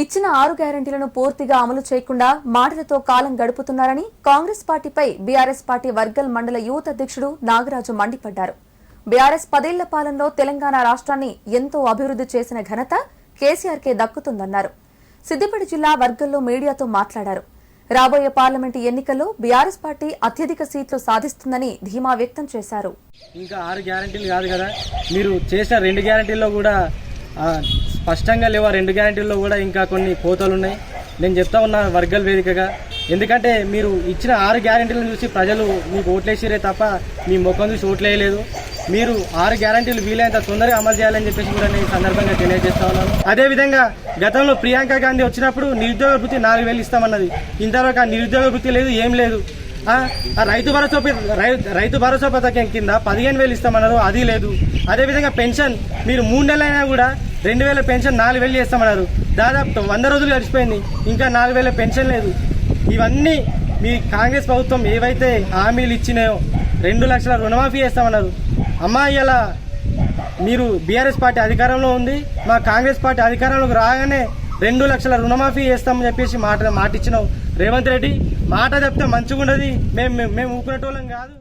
ఇచ్చిన ఆరు గ్యారంటీలను పూర్తిగా అమలు చేయకుండా మాటలతో కాలం గడుపుతున్నారని కాంగ్రెస్ పార్టీపై బీఆర్ఎస్ పార్టీ వర్గల్ మండల యూత్ అధ్యక్షుడు నాగరాజు మండిపడ్డారు. బీఆర్ఎస్ పదేళ్ళ పాలనలో తెలంగాణ రాష్ట్రాన్ని ఎంతో అభివృద్ధి చేసిన ఘనత కేసీఆర్కే దక్కుతుందన్నారు. సిద్దిపేట జిల్లా వర్గల్లో మీడియాతో మాట్లాడారు. రాబోయే పార్లమెంటు ఎన్నికల్లో బీఆర్ఎస్ పార్టీ అత్యధిక సీట్లు సాధిస్తుందని ధీమా వ్యక్తం చేశారు. ఇంకా ఆరు గ్యారంటీలు కాదు కదా మీరు చేసిన రెండు గ్యారంటీల్లో కూడా స్పష్టంగా లేవు? ఆ రెండు గ్యారంటీల్లో కూడా ఇంకా కొన్ని కోతలు ఉన్నాయి. నేను చెప్తా ఉన్నా వర్గాల వేదికగా. ఎందుకంటే మీరు ఇచ్చిన ఆరు గ్యారంటీలను చూసి ప్రజలు మీకు ఓట్లేసిరే తప్ప మీ ముఖం చూసి ఓట్లేయలేదు. మీరు ఆరు గ్యారంటీలు వీలైనంత తొందరగా అమలు చేయాలని చెప్పేసి కూడా నేను సందర్భంగా తెలియజేస్తా ఉన్నాను. అదేవిధంగా గతంలో ప్రియాంక గాంధీ వచ్చినప్పుడు నిరుద్యోగ వృత్తి నాలుగు వేలు ఇస్తామన్నది. ఇంతవరకు ఆ నిరుద్యోగ వృత్తి లేదు ఏం లేదు. రైతు భరోసా రై- రైతు భరోసా పథకం కింద పదిహేను వేలు ఇస్తామన్నారు అది లేదు. అదేవిధంగా పెన్షన్ మీరు మూడు నెలలైనా కూడా రెండు వేల పెన్షన్ నాలుగు వేలు చేస్తామన్నారు. దాదాపు వంద రోజులు గడిచిపోయింది ఇంకా నాలుగు వేల పెన్షన్ లేదు. ఇవన్నీ మీ కాంగ్రెస్ ప్రభుత్వం ఏవైతే హామీలు ఇచ్చినాయో రెండు లక్షల రుణమాఫీ చేస్తామన్నారు. అమ్మా ఇలా మీరు బీఆర్ఎస్ పార్టీ అధికారంలో ఉంది మా కాంగ్రెస్ పార్టీ అధికారంలోకి రాగానే రెండు లక్షల రుణమాఫీ చేస్తామని చెప్పేసి మాట మాట ఇచ్చినావు రేవంత్ రెడ్డి మాట చెప్తే మంచిగా ఉండదు మేము మేము ఊకునేటోళ్ళం కాదు.